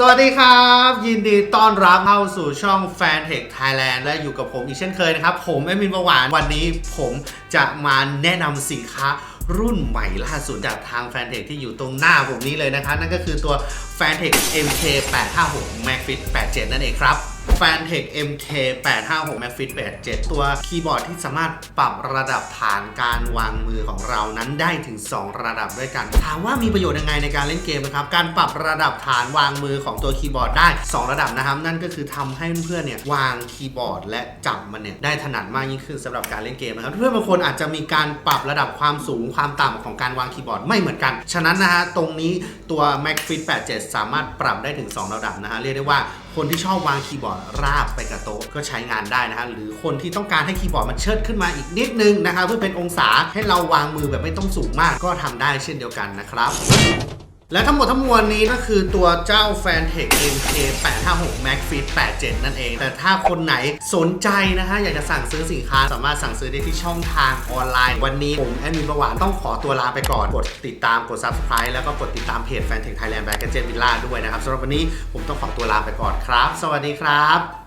สวัสดีครับ ยินดีต้อนรับเข้าสู่ช่อง Fan Tech Thailand และอยู่กับผมอีกเช่นเคยนะครับ ผมเอมินประหวานวันนี้ผมจะมาแนะนำสินค้ารุ่นใหม่ล่าสุดจากทาง Fan Tech ที่อยู่ตรงหน้าผมนี้เลยนะครับ นั่นก็คือตัว Fan Tech MK 856 Magfit 87 นั่นเองครับ Fantech MK 856 Magfit 87 ตัวคีย์บอร์ดที่สามารถปรับระดับฐานการวางมือของเรานั้นได้ถึง 2 ระดับด้วยกัน ถามว่ามีประโยชน์ยังไงในการเล่นเกมนะครับ การปรับระดับฐานวางมือของตัวคีย์บอร์ดได้ 2 ระดับนะครับ นั่นก็คือทำให้เพื่อนๆเนี่ยวางคีย์บอร์ด และจับมันเนี่ยได้ถนัดมากยิ่งขึ้นสำหรับการเล่นเกมนะครับเพื่อนบางคนอาจจะมีการปรับระดับความสูงความต่ำของการวางคีย์บอร์ดไม่เหมือนกัน ฉะนั้นนะฮะตรงนี้ตัว Magfit 87 สามารถปรับได้ถึง 2 ระดับนะฮะเรียกได้ว่า คนที่ชอบวางคีย์บอร์ดราบไปกับโต๊ะก็ใช้งานได้นะฮะหรือคนที่ต้องการให้คีย์บอร์ดมันเชิดขึ้นมาอีกนิดนึงนะคะเพื่อเป็นองศาให้เราวางมือแบบไม่ต้องสูงมากก็ทำได้เช่นเดียวกันนะครับ และทั้งหมดทั้งมวลนี้ก็คือตัวเจ้า Fantech MK 856 Magfit 87 นั่นเอง แต่ถ้าคนไหนสนใจนะฮะ อยากจะสั่งซื้อสินค้า สามารถสั่งซื้อได้ที่ช่องทางออนไลน์ วันนี้ผมแอดมินประหวานต้องขอตัวลาไปก่อน กดติดตามกด Subscribe แล้วก็กดติดตามเพจ Fantech Thailand by Gadget Villa ด้วยนะครับสำหรับวันนี้ผมต้องขอตัวลาไปก่อนครับ สวัสดีครับ